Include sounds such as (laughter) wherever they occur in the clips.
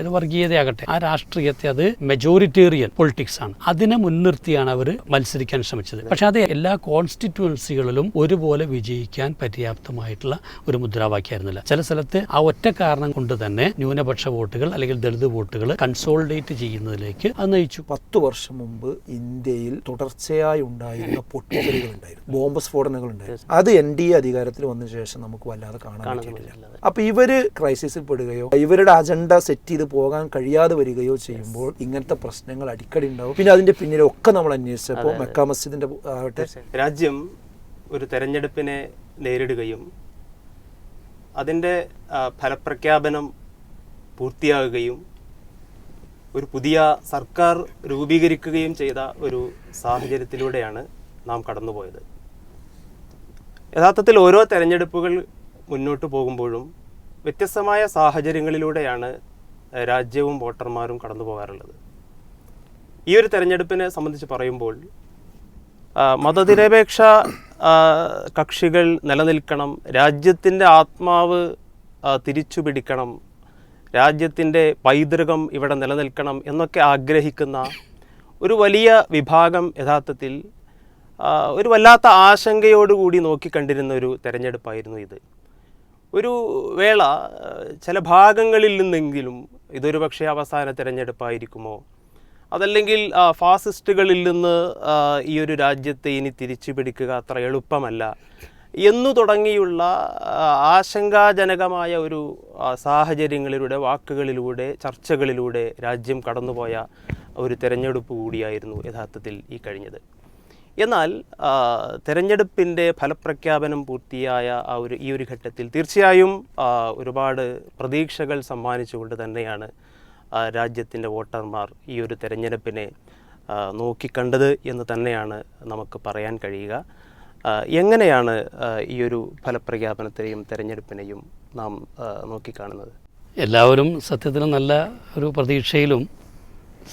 അത് വർഗീയതയാകട്ടെ. ആ രാഷ്ട്രീയത്തെ അത് മെജോറിറ്റേറിയൻ പൊളിറ്റിക്സ് ആണ്. അതിനെ മുൻനിർത്തിയാണ് അവർ മത്സരിക്കാൻ ശ്രമിച്ചത്. പക്ഷെ അത് എല്ലാ കോൺസ്റ്റിറ്റ്യുവൻസികളിലും ഒരുപോലെ വിജയിക്കാൻ പര്യാപ്തമായിട്ടുള്ള ഒരു മുദ്രാവാക്യമായിരുന്നില്ല. ചില സ്ഥലത്ത് ആ ഒറ്റ കാരണം കൊണ്ട് തന്നെ ന്യൂനപക്ഷ വോട്ടുകൾ അല്ലെങ്കിൽ ദളിത് വോട്ടുകൾ കൺസോളിഡേറ്റ് ചെയ്യുന്നതിലേക്ക് അത് നയിച്ചു. പത്ത് വർഷം മുമ്പ് ഇന്ത്യയിൽ തുടർച്ചയായി ഉണ്ടായിരുന്ന പൊട്ടിക്കലുകൾ ഉണ്ടായിരുന്നു. ബോംബ് സ്ഫോടനങ്ങൾ ഉണ്ടായിരുന്നു. അത് എൻ ഡി എ അധികാരത്തിൽ വന്ന ശേഷം നമുക്ക് വല്ലാതെ കാണാൻ പറ്റിയിട്ടില്ല. അപ്പൊ ഇവർ ക്രൈസിസിൽ പെടുകയോ ഇവരുടെ അജണ്ട സെറ്റ് ചെയ്ത് പോകാൻ കഴിയാതെ വരികയോ ചെയ്യുമ്പോൾ ഇങ്ങനത്തെ പ്രശ്നങ്ങൾ അടിക്കടി ഉണ്ടാവും. പിന്നെ അതിന്റെ പിന്നിലൊക്കെ നമ്മൾ അന്വേഷിച്ചപ്പോൾ മെക്കാ മസ്ജിദിന്റെ ആവട്ടെ. രാജ്യം ഒരു തെരഞ്ഞെടുപ്പിനെ നേരിടുകയും അതിന്റെ ഫലപ്രഖ്യാപനം പൂർത്തിയാകുകയും ഒരു പുതിയ സർക്കാർ രൂപീകരിക്കുകയും ചെയ്ത ഒരു സാഹചര്യത്തിലൂടെയാണ് നാം കടന്നുപോയത്. യഥാർത്ഥത്തിൽ ഓരോ തെരഞ്ഞെടുപ്പുകൾ മുന്നോട്ട് പോകുമ്പോഴും വ്യത്യസ്തമായ സാഹചര്യങ്ങളിലൂടെയാണ് രാജ്യവും വോട്ടർമാരും കടന്നു പോകാറുള്ളത്. ഈ ഒരു തെരഞ്ഞെടുപ്പിനെ സംബന്ധിച്ച് പറയുമ്പോൾ മതനിരപേക്ഷ കക്ഷികൾ നിലനിൽക്കണം രാജ്യത്തിന്റെ ആത്മാവ് തിരിച്ചു പിടിക്കണം രാജ്യത്തിന്റെ പൈതൃകം ഇവിടെ നിലനിൽക്കണം എന്നൊക്കെ ആഗ്രഹിക്കുന്ന ഒരു വലിയ വിഭാഗം യഥാർത്ഥത്തിൽ ഒരു വല്ലാത്ത ആശങ്കയോടുകൂടി നോക്കിക്കണ്ടിരുന്ന ഒരു തെരഞ്ഞെടുപ്പായിരുന്നു ഇത്. ഒരു വേള ചില ഭാഗങ്ങളിൽ നിന്നെങ്കിലും ഇതൊരു പക്ഷേ അവസാന തിരഞ്ഞെടുപ്പായിരിക്കുമോ? അതല്ലെങ്കിൽ ഫാസിസ്റ്റുകളിൽ നിന്ന് ഈ ഒരു രാജ്യത്തെ ഇനി തിരിച്ചു പിടിക്കുക അത്ര എളുപ്പമല്ല? എന്നു തുടങ്ങിയുള്ള ആശങ്കാജനകമായ ഒരു സാഹചര്യങ്ങളിലൂടെ വാക്കുകളിലൂടെ ചർച്ചകളിലൂടെ രാജ്യം കടന്നുപോയ ഒരു തിരഞ്ഞെടുപ്പ് കൂടിയായിരുന്നു യഥാർത്ഥത്തിൽ ഈ കഴിഞ്ഞത്. എന്നാൽ തെരഞ്ഞെടുപ്പിന്റെ ഫലപ്രഖ്യാപനം പൂർത്തിയായ ആ ഒരു ഈ ഒരു ഘട്ടത്തിൽ തീർച്ചയായും ഒരുപാട് പ്രതീക്ഷകൾ സമ്മാനിച്ചുകൊണ്ട് തന്നെയാണ് രാജ്യത്തിന്റെ വോട്ടർമാർ ഈ ഒരു തെരഞ്ഞെടുപ്പിനെ നോക്കിക്കണ്ടത് എന്ന് തന്നെയാണ് നമുക്ക് പറയാൻ കഴിയുക. എങ്ങനെയാണ് ഈ ഒരു ഫലപ്രഖ്യാപനത്തെയും തെരഞ്ഞെടുപ്പിനെയും നാം നോക്കിക്കാണുന്നത്? എല്ലാവരും സത്യത്തിന് നല്ല ഒരു പ്രതീക്ഷയിലും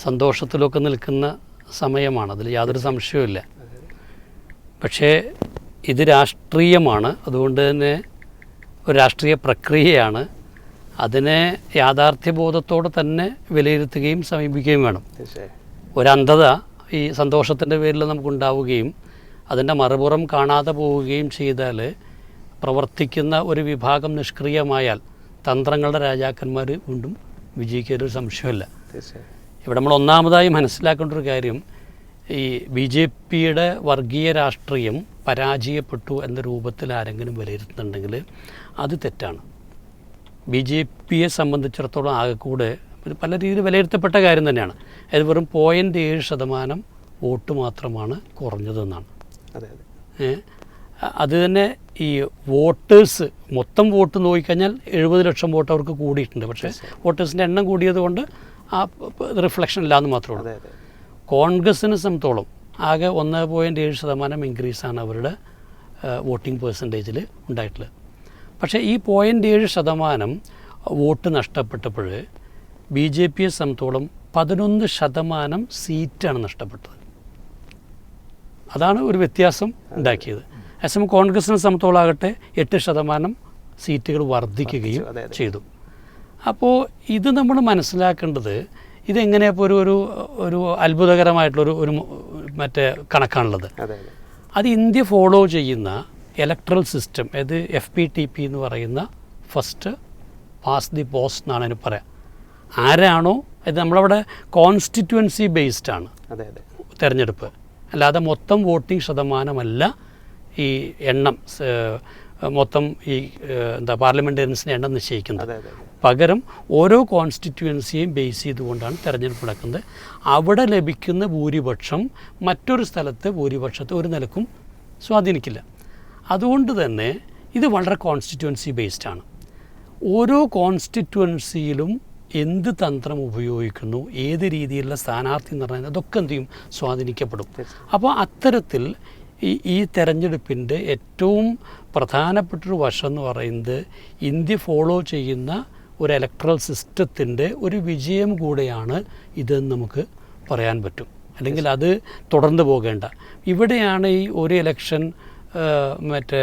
സന്തോഷത്തിലൊക്കെ നിൽക്കുന്ന സമയമാണ്. അതിൽ യാതൊരു സംശയവുമില്ല. പക്ഷേ ഇത് രാഷ്ട്രീയമാണ്. അതുകൊണ്ട് തന്നെ ഒരു രാഷ്ട്രീയ പ്രക്രിയയാണ്. അതിനെ യാഥാർത്ഥ്യബോധത്തോടെ തന്നെ വിലയിരുത്തുകയും സമീപിക്കുകയും വേണം. ഒരന്ധത ഒരു അന്ധത ഈ സന്തോഷത്തിന്റെ പേരിൽ നമുക്കുണ്ടാവുകയും അതിന്റെ മറുപുറം കാണാതെ പോവുകയും ചെയ്താൽ പ്രവർത്തിക്കുന്ന ഒരു വിഭാഗം നിഷ്ക്രിയമായാൽ തന്ത്രങ്ങളുടെ രാജാക്കന്മാർ വീണ്ടും വിജയിക്കൊരു സംശയമില്ല തീർച്ചയായും. ഇവിടെ നമ്മൾ ഒന്നാമതായി മനസ്സിലാക്കേണ്ട ഒരു കാര്യം ഈ ബി ജെ പിയുടെ വർഗീയ രാഷ്ട്രീയം പരാജയപ്പെട്ടു എന്ന രൂപത്തിൽ ആരെങ്കിലും വിലയിരുത്തുന്നുണ്ടെങ്കിൽ അത് തെറ്റാണ്. ബി ജെ പിയെ സംബന്ധിച്ചിടത്തോളം ആകെക്കൂടെ പല രീതിയിൽ വിലയിരുത്തപ്പെട്ട കാര്യം തന്നെയാണ്. അത് വെറും പോയിന്റ് ഏഴ് ശതമാനം വോട്ട് മാത്രമാണ് കുറഞ്ഞതെന്നാണ്. അതെ തന്നെ ഈ വോട്ടേഴ്സ് മൊത്തം വോട്ട് നോക്കിക്കഴിഞ്ഞാൽ എഴുപത് ലക്ഷം വോട്ട് അവർക്ക് കൂടിയിട്ടുണ്ട്. പക്ഷേ വോട്ടേഴ്സിന്റെ എണ്ണം കൂടിയത് കൊണ്ട് ആ റിഫ്ലക്ഷൻ ഇല്ലാന്ന് മാത്രമേ ഉള്ളൂ. അതെ അതെ. കോൺഗ്രസിനെ സംബന്ധിച്ചോളം ആകെ ഒന്ന് പോയിന്റ് ഏഴ് ശതമാനം ഇൻക്രീസാണ് അവരുടെ വോട്ടിംഗ് പേഴ്സന്റേജിൽ ഉണ്ടായിട്ടുള്ളത്. പക്ഷേ ഈ പോയിന്റ് ഏഴ് ശതമാനം വോട്ട് നഷ്ടപ്പെട്ടപ്പോൾ ബി ജെ പിയെ സംബന്ധിച്ചോളം പതിനൊന്ന് ശതമാനം സീറ്റാണ് നഷ്ടപ്പെട്ടത്. അതാണ് ഒരു വ്യത്യാസം ഉണ്ടാക്കിയത്. അതേസമയം കോൺഗ്രസിനെ സംബന്ധിച്ചോളാകട്ടെ എട്ട് ശതമാനം സീറ്റുകൾ വർദ്ധിക്കുകയും. ചെയ്തു. അപ്പോൾ ഇത് നമ്മൾ മനസ്സിലാക്കേണ്ടത് ഇതെങ്ങനെയാണ് ഇപ്പോൾ ഒരു ഒരു ഒരു അത്ഭുതകരമായിട്ടുള്ളൊരു ഒരു മറ്റേ കണക്കാണുള്ളത്? അതെ ഇന്ത്യ ഫോളോ ചെയ്യുന്ന ഇലക്ട്രൽ സിസ്റ്റം അത് എഫ് പി ടി പി എന്ന് പറയുന്ന ഫസ്റ്റ് പാസ് ദി പോസ്റ്റ് എന്നാണ് അതിന് പറയാം. ആരാണോ അത് നമ്മളവിടെ കോൺസ്റ്റിറ്റ്യുവൻസി ബേസ്ഡ് ആണ് തിരഞ്ഞെടുപ്പ്. അല്ലാതെ മൊത്തം വോട്ടിംഗ് ശതമാനമല്ല ഈ എണ്ണം മൊത്തം ഈ എന്താ പാർലമെന്റേറിയൻസിന്റെ എണ്ണം നിശ്ചയിക്കുന്നത്. പകരം ഓരോ കോൺസ്റ്റിറ്റ്യുവൻസിയെയും ബേസ് ചെയ്തുകൊണ്ടാണ് തെരഞ്ഞെടുപ്പ് നടക്കുന്നത്. അവിടെ ലഭിക്കുന്ന ഭൂരിപക്ഷം മറ്റൊരു സ്ഥലത്തെ ഭൂരിപക്ഷത്തെ ഒരു നിലക്കും സ്വാധീനിക്കില്ല. അതുകൊണ്ട് തന്നെ ഇത് വളരെ കോൺസ്റ്റിറ്റ്യുവൻസി ബേസ്ഡ് ആണ്. ഓരോ കോൺസ്റ്റിറ്റ്യുവൻസിയിലും എന്ത് തന്ത്രം ഉപയോഗിക്കുന്നു ഏത് രീതിയിലുള്ള സ്ഥാനാർത്ഥി നിർണയം അതൊക്കെ എന്ത് ചെയ്യും? സ്വാധീനിക്കപ്പെടും. അപ്പോൾ അത്തരത്തിൽ ഈ ഈ തെരഞ്ഞെടുപ്പിന്റെ ഏറ്റവും പ്രധാനപ്പെട്ടൊരു വശം എന്ന് പറയുന്നത് ഇന്ത്യ ഫോളോ ചെയ്യുന്ന ഒരു ഇലക്ട്രൽ സിസ്റ്റത്തിന്റെ ഒരു വിജയം കൂടെയാണ് ഇതെന്ന് നമുക്ക് പറയാൻ പറ്റും. അല്ലെങ്കിൽ അത് തുടർന്ന് പോകേണ്ട. ഇവിടെയാണ് ഈ ഒരു ഇലക്ഷൻ മറ്റേ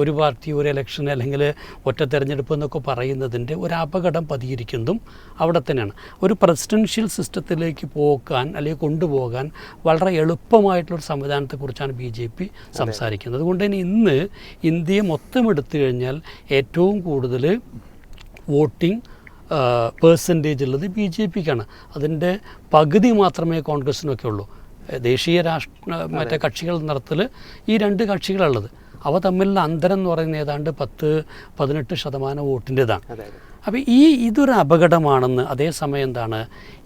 ഒരു പാർട്ടി ഒരു ഇലക്ഷൻ അല്ലെങ്കിൽ ഒറ്റ തെരഞ്ഞെടുപ്പ് എന്നൊക്കെ പറയുന്നതിന്റെ ഒരു അപകടം പതിയിരിക്കുന്നതും അവിടെ തന്നെയാണ്. ഒരു പ്രസിഡൻഷ്യൽ സിസ്റ്റത്തിലേക്ക് പോകാൻ അല്ലെങ്കിൽ കൊണ്ടുപോകാൻ വളരെ എളുപ്പമായിട്ടുള്ളൊരു സംവിധാനത്തെക്കുറിച്ചാണ് ബി ജെ പി സംസാരിക്കുന്നത്. അതുകൊണ്ട് തന്നെ ഇന്ന് ഇന്ത്യയെ മൊത്തം എടുത്തു കഴിഞ്ഞാൽ ഏറ്റവും കൂടുതൽ വോട്ടിംഗ് പേഴ്സന്റേജ് ഉള്ളത് ബി ജെ പിക്കാണ്. അതിന്റെ പകുതി മാത്രമേ കോൺഗ്രസ്സിനൊക്കെ ഉള്ളൂ. ദേശീയ രാഷ്ട്ര മറ്റേ കക്ഷികൾ നിറത്തിൽ ഈ രണ്ട് കക്ഷികളുള്ളത് അവ തമ്മിലുള്ള അന്തരം എന്ന് പറയുന്നത് ഏതാണ്ട് പത്ത് പതിനെട്ട് ശതമാനം വോട്ടിന്റെതാണ്. അപ്പോൾ ഈ ഇതൊരു അപകടമാണെന്ന് അതേസമയം എന്താണ്?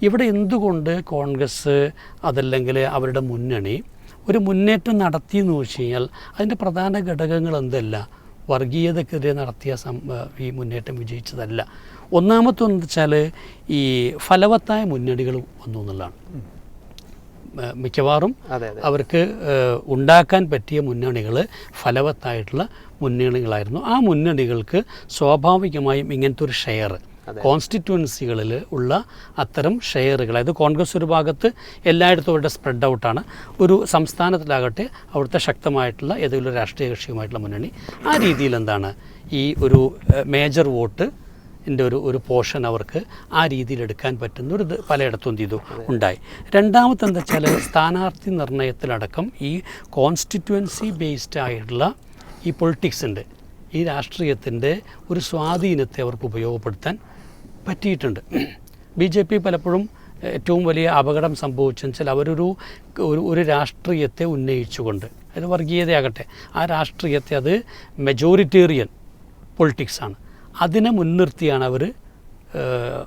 ഇവിടെ എന്തുകൊണ്ട് കോൺഗ്രസ് അതല്ലെങ്കിൽ അവരുടെ മുന്നണി ഒരു മുന്നേറ്റം നടത്തി എന്ന് വെച്ച് കഴിഞ്ഞാൽ അതിന്റെ പ്രധാന ഘടകങ്ങൾ എന്തല്ല? വർഗീയതക്കെതിരെ നടത്തിയ സം ഈ മുന്നേറ്റം വിജയിച്ചതല്ല. ഒന്നാമത്തെ എന്ന് വെച്ചാൽ ഈ ഫലവത്തായ മുന്നണികൾ വന്നു എന്നുള്ളതാണ്. മിക്കവാറും അവർക്ക് ഉണ്ടാക്കാൻ പറ്റിയ മുന്നണികൾ ഫലവത്തായിട്ടുള്ള മുന്നണികളായിരുന്നു. ആ മുന്നണികൾക്ക് സ്വാഭാവികമായും ഇങ്ങനത്തെ ഒരു ഷെയർ കോൺസ്റ്റിറ്റ്യുവൻസികളിൽ ഉള്ള അത്തരം ഷെയറുകൾ അതായത് കോൺഗ്രസ് ഒരു ഭാഗത്ത് എല്ലായിടത്തും അവരുടെ സ്പ്രെഡ് ഔട്ടാണ് ഒരു സംസ്ഥാനത്തിലാകട്ടെ അവിടുത്തെ ശക്തമായിട്ടുള്ള ഏതെങ്കിലും രാഷ്ട്രീയ കക്ഷിയുമായിട്ടുള്ള മുന്നണി ആ രീതിയിൽ എന്താണ് ഈ ഒരു മേജർ വോട്ട് ന്റെ ഒരു ഒരു പോർഷൻ അവർക്ക് ആ രീതിയിൽ എടുക്കാൻ പറ്റുന്ന ഒരു പലയിടത്തും എന്ത് ഉണ്ടായി. രണ്ടാമത്തെ എന്താ വെച്ചാൽ സ്ഥാനാർത്ഥി നിർണയത്തിലടക്കം ഈ കോൺസ്റ്റിറ്റ്യുവൻസി ബേസ്ഡ് ആയിട്ടുള്ള ഈ പൊളിറ്റിക്സ് ഉണ്ട്. ഈ രാഷ്ട്രീയത്തിന്റെ ഒരു സ്വാധീനത്തെ അവർക്ക് ഉപയോഗപ്പെടുത്താൻ പറ്റിയിട്ടുണ്ട്. ബി ജെ പി പലപ്പോഴും ഏറ്റവും വലിയ അപകടം സംഭവിച്ചെന്ന് വെച്ചാൽ അവരൊരു ഒരു ഒരു രാഷ്ട്രീയത്തെ ഉന്നയിച്ചുകൊണ്ട് അത് വർഗീയതയാകട്ടെ ആ രാഷ്ട്രീയത്തെ അത് മെജോറിറ്റേറിയൻ പൊളിറ്റിക്സാണ് അതിനെ മുൻനിർത്തിയാണ് അവർ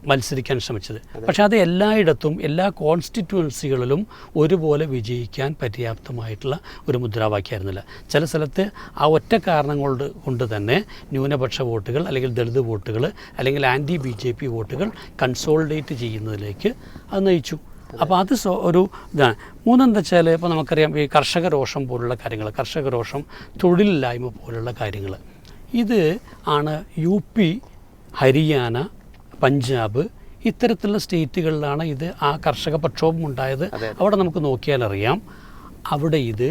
മത്സരിക്കാൻ ശ്രമിച്ചത്. പക്ഷെ അത് എല്ലായിടത്തും എല്ലാ കോൺസ്റ്റിറ്റ്യുവൻസികളിലും ഒരുപോലെ വിജയിക്കാൻ പര്യാപ്തമായിട്ടുള്ള ഒരു മുദ്രാവാക്യമായിരുന്നില്ല ചില സ്ഥലത്ത് ആ ഒറ്റ കാരണം കൊണ്ട് കൊണ്ട് തന്നെ ന്യൂനപക്ഷ വോട്ടുകൾ അല്ലെങ്കിൽ ദളിത് വോട്ടുകൾ അല്ലെങ്കിൽ ആന്റി ബി ജെ പി വോട്ടുകൾ കൺസോളിഡേറ്റ് ചെയ്യുന്നതിലേക്ക് അത് നയിച്ചു. അപ്പോൾ അത് ഒരു ഇതാണ്. മൂന്നെന്താ വെച്ചാൽ ഇപ്പോൾ നമുക്കറിയാം ഈ കർഷകരോഷം പോലുള്ള കാര്യങ്ങൾ കർഷകരോഷം തൊഴിലില്ലായ്മ പോലുള്ള കാര്യങ്ങൾ ഇത് ആണ് യു പി ഹരിയാന പഞ്ചാബ് ഇത്തരത്തിലുള്ള സ്റ്റേറ്റുകളിലാണ് ഇത് ആ കർഷക പ്രക്ഷോഭം ഉണ്ടായത്. അവിടെ നമുക്ക് നോക്കിയാൽ അറിയാം. അവിടെ ഇത്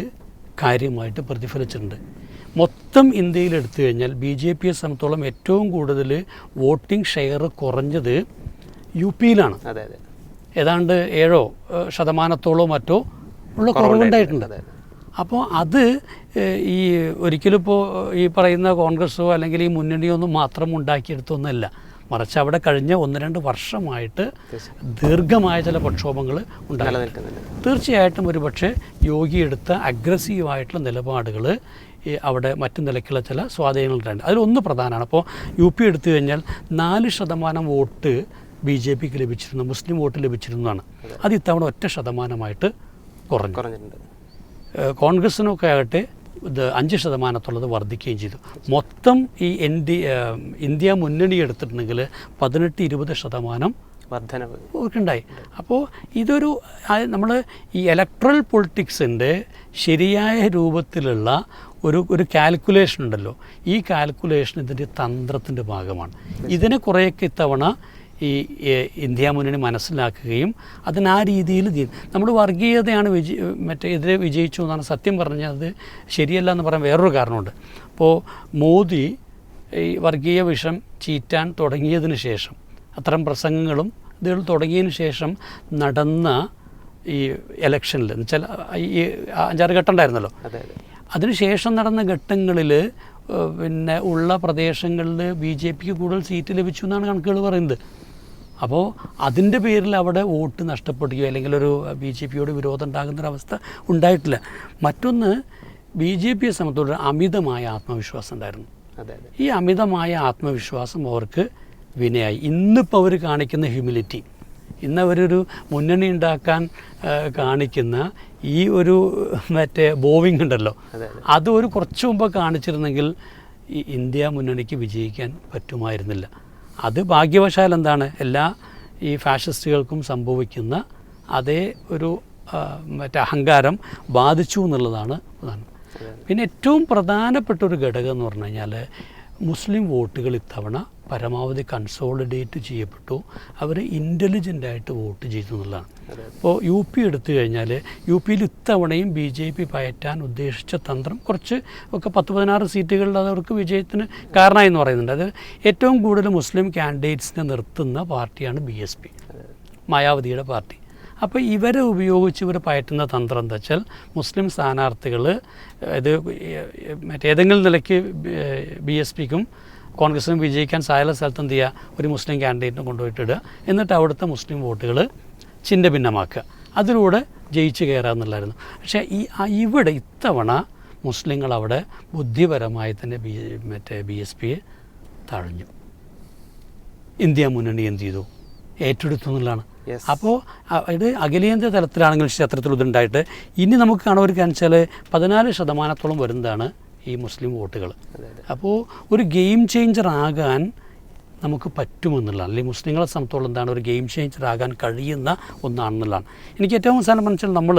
കാര്യമായിട്ട് പ്രതിഫലിച്ചിട്ടുണ്ട്. മൊത്തം ഇന്ത്യയിൽ എടുത്തു കഴിഞ്ഞാൽ ബി ജെ പിയെ സംബന്ധിച്ചോളം ഏറ്റവും കൂടുതൽ വോട്ടിംഗ് ഷെയർ കുറഞ്ഞത് യു പിയിലാണ്. ഏതാണ്ട് ഏഴോ ശതമാനത്തോളോ മറ്റോ ഉള്ള കുറവുണ്ടായിട്ടുണ്ട്. അപ്പോൾ അത് ഈ ഒരിക്കലും ഇപ്പോൾ ഈ പറയുന്ന കോൺഗ്രസ്സോ അല്ലെങ്കിൽ ഈ മുന്നണിയോ ഒന്നും മാത്രം ഉണ്ടാക്കിയെടുത്തൊന്നുമല്ല മറിച്ച് അവിടെ കഴിഞ്ഞ ഒന്ന് രണ്ട് വർഷമായിട്ട് ദീർഘമായ ചില പ്രക്ഷോഭങ്ങൾ ഉണ്ടായി തീർച്ചയായിട്ടും ഒരു പക്ഷേ യോഗി എടുത്ത അഗ്രസീവായിട്ടുള്ള നിലപാടുകൾ അവിടെ മറ്റു നിലയ്ക്കുള്ള ചില സ്വാധീനങ്ങളുണ്ട് അതിലൊന്ന് പ്രധാനമാണ് അപ്പോൾ യു പി എടുത്തു കഴിഞ്ഞാൽ നാല് ശതമാനം വോട്ട് ബി ജെ പിക്ക് ലഭിച്ചിരുന്നു മുസ്ലിം വോട്ട് ലഭിച്ചിരുന്നതാണ്. അത് ഇത്തവണ ഒറ്റ ശതമാനമായിട്ട് കുറഞ്ഞു. കുറഞ്ഞിട്ടുണ്ട്. കോൺഗ്രസ്സിനൊക്കെ ആകട്ടെ ഇത് അഞ്ച് ശതമാനത്തുള്ളത് വർദ്ധിക്കുകയും ചെയ്തു. മൊത്തം ഈ എൻ ഡി ഇന്ത്യ മുന്നണി എടുത്തിട്ടുണ്ടെങ്കിൽ പതിനെട്ട് ഇരുപത് ശതമാനം വർധനവ്. ഉണ്ടായി അപ്പോൾ ഇതൊരു നമ്മൾ ഈ ഇലക്ട്രൽ പൊളിറ്റിക്സിന്റെ ശരിയായ രൂപത്തിലുള്ള ഒരു ഒരു കാൽക്കുലേഷൻ ഉണ്ടല്ലോ. ഈ കാൽക്കുലേഷൻ ഇതിന്റെ തന്ത്രത്തിന്റെ ഭാഗമാണ്. ഇതിനെ കുറേയൊക്കെ ഇത്തവണ ഈ ഇന്ത്യ മുന്നണി മനസ്സിലാക്കുകയും അതിന് ആ രീതിയിൽ നമ്മൾ വർഗീയതയാണ് വിജയ മറ്റേ എതിരെ വിജയിച്ചു എന്നാണ് സത്യം പറഞ്ഞാൽ അത് ശരിയല്ല എന്ന് പറയാൻ വേറൊരു കാരണമുണ്ട്. അപ്പോൾ മോദി ഈ വർഗീയ വിഷം ചീറ്റാൻ തുടങ്ങിയതിന് ശേഷം അത്തരം പ്രസംഗങ്ങളും ഇതുകൾ തുടങ്ങിയതിന് ശേഷം നടന്ന ഈ ഇലക്ഷനിൽ എന്ന് വെച്ചാൽ ഈ അഞ്ചാറ് ഘട്ടം ഉണ്ടായിരുന്നല്ലോ. അതെ അതെ. അതിനുശേഷം നടന്ന ഘട്ടങ്ങളിൽ പിന്നെ ഉള്ള പ്രദേശങ്ങളിൽ ബി ജെ പിക്ക് കൂടുതൽ സീറ്റ് ലഭിച്ചു എന്നാണ് കണക്കുകൾ പറയുന്നത്. അപ്പോൾ അതിന്റെ പേരിൽ അവിടെ വോട്ട് നഷ്ടപ്പെടുകയോ അല്ലെങ്കിൽ ഒരു ബി ജെ പിയോട് വിരോധം ഉണ്ടാകുന്നൊരവസ്ഥ ഉണ്ടായിട്ടില്ല. മറ്റൊന്ന് ബി ജെ പിയെ സംബന്ധിച്ചൊരു അമിതമായ ആത്മവിശ്വാസം ഉണ്ടായിരുന്നു. ഈ അമിതമായ ആത്മവിശ്വാസം അവർക്ക് വിനയായി. ഇന്നിപ്പോൾ അവർ കാണിക്കുന്ന ഹ്യൂമിലിറ്റി ഇന്ന് അവരൊരു മുന്നണി ഉണ്ടാക്കാൻ കാണിക്കുന്ന ഈ ഒരു മറ്റേ ബോവിങ് ഉണ്ടല്ലോ. അതെ. അത് ഒരു കുറച്ച് മുമ്പ് കാണിച്ചിരുന്നെങ്കിൽ ഈ ഇന്ത്യ മുന്നണിക്ക് വിജയിക്കാൻ പറ്റുമായിരുന്നില്ല. അത് ഭാഗ്യവശാൽ എന്താണ്? എല്ലാ ഈ ഫാഷിസ്റ്റുകൾക്കും സംഭവിക്കുന്ന അതേ ഒരു മറ്റേ അഹങ്കാരം ബാധിച്ചു എന്നുള്ളതാണ് പ്രധാനം. പിന്നെ ഏറ്റവും പ്രധാനപ്പെട്ട ഒരു ഘടകം എന്ന് പറഞ്ഞു കഴിഞ്ഞാൽ മുസ്ലിം വോട്ടുകൾ ഇത്തവണ പരമാവധി കൺസോളിഡേറ്റ് ചെയ്യപ്പെട്ടു. അവർ ഇന്റലിജന്റായിട്ട് വോട്ട് ചെയ്തു എന്നുള്ളതാണ്. ഇപ്പോൾ യു പി എടുത്തു കഴിഞ്ഞാൽ യു പിയിൽ ഇത്തവണയും ബി ജെ പി പയറ്റാൻ ഉദ്ദേശിച്ച തന്ത്രം കുറച്ച് ഒക്കെ പത്ത് പതിനാറ് സീറ്റുകളിൽ അവർക്ക് വിജയത്തിന് കാരണമായി എന്ന് പറയുന്നുണ്ട്. അത് ഏറ്റവും കൂടുതൽ മുസ്ലിം കാൻഡിഡേറ്റ്സിനെ നിർത്തുന്ന പാർട്ടിയാണ് ബി എസ് പി മായാവതിയുടെ പാർട്ടി. അപ്പോൾ ഇവരെ ഉപയോഗിച്ച് ഇവർ പയറ്റുന്ന തന്ത്രം എന്താ വെച്ചാൽ മുസ്ലിം സ്ഥാനാർത്ഥികൾ ഇത് മറ്റേതെങ്കിലും നിലയ്ക്ക് ബി എസ് പിക്കും കോൺഗ്രസിനും വിജയിക്കാൻ സായുള്ള സ്ഥലത്ത് എന്ത് ചെയ്യുക ഒരു മുസ്ലിം കാൻഡിഡേറ്റിനെ കൊണ്ടുപോയിട്ട് ഇടുക എന്നിട്ട് അവിടുത്തെ മുസ്ലിം വോട്ടുകൾ ചിഹ്ന ഭിന്നമാക്കുക അതിലൂടെ ജയിച്ചു കയറുക എന്നുള്ളായിരുന്നു പക്ഷേ ഈ ഇവിടെ ഇത്തവണ മുസ്ലിങ്ങൾ അവിടെ ബുദ്ധിപരമായി തന്നെ ബി മറ്റേ ബി എസ് പിയെ തഴഞ്ഞു. ഇന്ത്യ മുന്നണി എന്ത് ചെയ്തു? ഏറ്റെടുത്തു എന്നുള്ളതാണ്. അപ്പോൾ ഇത് അഖിലേന്ത്യാ തലത്തിലാണെങ്കിലും ക്ഷേത്രത്തിൽ ഇതുണ്ടായിട്ട് ഇനി നമുക്ക് കാണാൻ ഒരു കാണിച്ചാൽ പതിനാല് ശതമാനത്തോളം വരുന്നതാണ് ഈ മുസ്ലിം വോട്ടുകൾ. അപ്പോൾ ഒരു ഗെയിം ചേഞ്ചർ ആകാൻ നമുക്ക് പറ്റുമെന്നുള്ളതാണ്. അല്ലെങ്കിൽ മുസ്ലിങ്ങളെ സംബന്ധിച്ചോളം എന്താണ് ഒരു ഗെയിം ചേഞ്ചർ ആകാൻ കഴിയുന്ന ഒന്നാണെന്നുള്ളതാണ്. എനിക്ക് ഏറ്റവും അവസാനം മനസ്സിൽ നമ്മൾ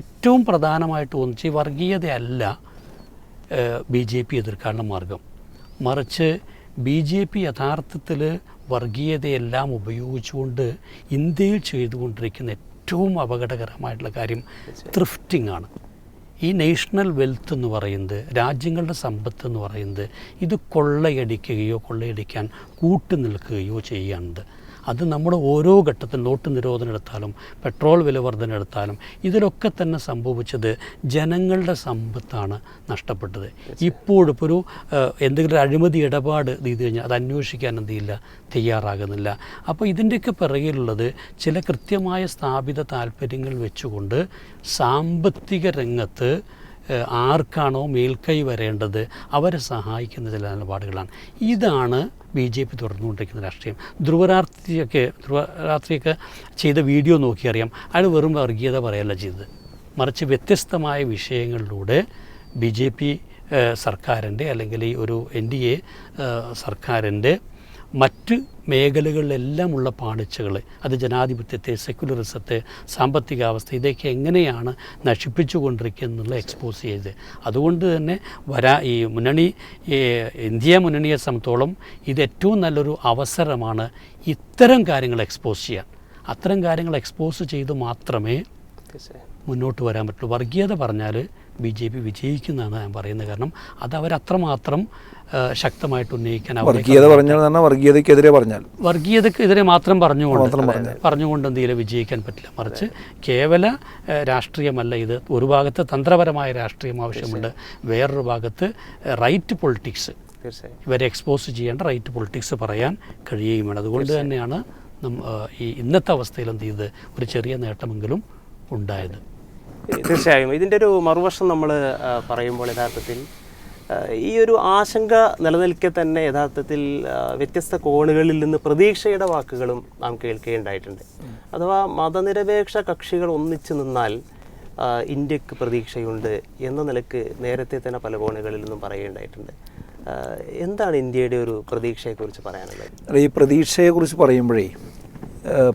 ഏറ്റവും പ്രധാനമായിട്ട് ഒന്നിച്ച് വർഗീയതയല്ല ബി ജെ പി എതിർക്കാനുള്ള മാർഗം. മറിച്ച് ബി ജെ പി യഥാർത്ഥത്തിൽ വർഗീയതയെല്ലാം ഉപയോഗിച്ചുകൊണ്ട് ഇന്ത്യയിൽ ചെയ്തുകൊണ്ടിരിക്കുന്ന ഏറ്റവും അപകടകരമായിട്ടുള്ള കാര്യം ത്രിഫ്റ്റിംഗ് ആണ്. ഈ നേഷണൽ വെൽത്ത് എന്ന് പറയുന്നത് രാജ്യങ്ങളുടെ സമ്പത്ത് എന്ന് പറയുന്നത് ഇത് കൊള്ളയടിക്കുകയോ കൊള്ളയടിക്കാൻ കൂട്ടു നിൽക്കുകയോ ചെയ്യുന്നത് അത് നമ്മുടെ ഓരോ ഘട്ടത്തിൽ നോട്ട് നിരോധനം എടുത്താലും പെട്രോൾ വില വർധന എടുത്താലും ഇതിലൊക്കെ തന്നെ സംഭവിച്ചത് ജനങ്ങളുടെ സമ്പത്താണ് നഷ്ടപ്പെട്ടത്. ഇപ്പോഴും ഒരു എന്തെങ്കിലും അഴിമതി ഇടപാട് ചെയ്തു ചെയ്ത് കഴിഞ്ഞാൽ അത് അന്വേഷിക്കാൻ എന്ത് ചെയ്യില്ല തയ്യാറാകുന്നില്ല. അപ്പോൾ ഇതിന്റെയൊക്കെ പിറകിലുള്ളത് ചില കൃത്യമായ സ്ഥാപിത താല്പര്യങ്ങൾ വെച്ചുകൊണ്ട് സാമ്പത്തിക രംഗത്ത് ആർക്കാണോ മേൽക്കൈ വരേണ്ടത് അവരെ സഹായിക്കുന്ന ചില നിലപാടുകളാണ്. ഇതാണ് ബി ജെ പി തുടർന്നുകൊണ്ടിരിക്കുന്ന രാഷ്ട്രീയം. ധ്രുവരാത്രിയൊക്കെ ധ്രുവരാത്രിയൊക്കെ ചെയ്ത വീഡിയോ നോക്കിയറിയാം. അയാൾ വെറും വർഗീയത പറയല്ല ചെയ്തത്. മറിച്ച് വ്യത്യസ്തമായ വിഷയങ്ങളിലൂടെ ബി ജെ പി സർക്കാരിന്റെ അല്ലെങ്കിൽ ഈ ഒരു എൻ ഡി എ സർക്കാരിന്റെ മറ്റ് മേഖലകളിലെല്ലാം ഉള്ള പാളിച്ചകൾ അത് ജനാധിപത്യത്തെ സെക്യുലറിസത്തെ സാമ്പത്തികാവസ്ഥ ഇതൊക്കെ എങ്ങനെയാണ് നശിപ്പിച്ചു കൊണ്ടിരിക്കുന്നുള്ള എക്സ്പോസ് ചെയ്ത്. അതുകൊണ്ട് തന്നെ വരാ ഈ മുന്നണി ഇന്ത്യ മുന്നണിയെ സംബന്ധിച്ചോളം ഇത് ഏറ്റവും നല്ലൊരു അവസരമാണ് ഇത്തരം കാര്യങ്ങൾ എക്സ്പോസ് ചെയ്യാൻ. അത്തരം കാര്യങ്ങൾ എക്സ്പോസ് ചെയ്ത് മാത്രമേ മുന്നോട്ട് വരാൻ പറ്റുള്ളൂ. വർഗീയത പറഞ്ഞാൽ ബി ജെ പി വിജയിക്കുന്നതാണ് ഞാൻ പറയുന്നത് കാരണം. അത് അവരത്രമാത്രം ശക്തമായിട്ട് ഉന്നയിക്കാൻ വർഗീയത പറഞ്ഞാൽ വർഗീയതക്കെതിരെ പറഞ്ഞാൽ. വർഗീയതക്കെതിരെ മാത്രം പറഞ്ഞുകൊണ്ട്. പറഞ്ഞുകൊണ്ട് എന്തെങ്കിലും വിജയിക്കാൻ പറ്റില്ല. മറിച്ച് കേവല രാഷ്ട്രീയമല്ല ഇത്. ഒരു ഭാഗത്ത് തന്ത്രപരമായ രാഷ്ട്രീയം ആവശ്യമുണ്ട് വേറൊരു ഭാഗത്ത് റൈറ്റ് പൊളിറ്റിക്സ്. ഇവരെ എക്സ്പോസ് ചെയ്യേണ്ട റൈറ്റ് പൊളിറ്റിക്സ് പറയാൻ കഴിയുകയും വേണം. അതുകൊണ്ട് തന്നെയാണ് ഈ ഇന്നത്തെ അവസ്ഥയിൽ എന്ത് ചെയ്ത് ഒരു ചെറിയ നേട്ടമെങ്കിലും ഉണ്ടായത്. തീർച്ചയായും. ഇതിന്റെ ഒരു മറുവശം നമ്മൾ പറയുമ്പോൾ യഥാർത്ഥത്തിൽ ഈ ഒരു ആശങ്ക നിലനിൽക്കെ തന്നെ യഥാർത്ഥത്തിൽ വ്യത്യസ്ത കോണുകളിൽ നിന്ന് പ്രതീക്ഷയുടെ വാക്കുകളും നാം കേൾക്കുകയുണ്ടായിട്ടുണ്ട് അഥവാ മതനിരപേക്ഷ കക്ഷികൾ ഒന്നിച്ചു നിന്നാൽ ഇന്ത്യയ്ക്ക് പ്രതീക്ഷയുണ്ട് എന്ന നിലയ്ക്ക് നേരത്തെ തന്നെ പല കോണുകളിൽ നിന്നും പറയുകയുണ്ടായിട്ടുണ്ട് എന്താണ് ഇന്ത്യയുടെ ഒരു പ്രതീക്ഷയെക്കുറിച്ച് പറയാനുള്ളത്? ഈ പ്രതീക്ഷയെക്കുറിച്ച് പറയുമ്പോഴേ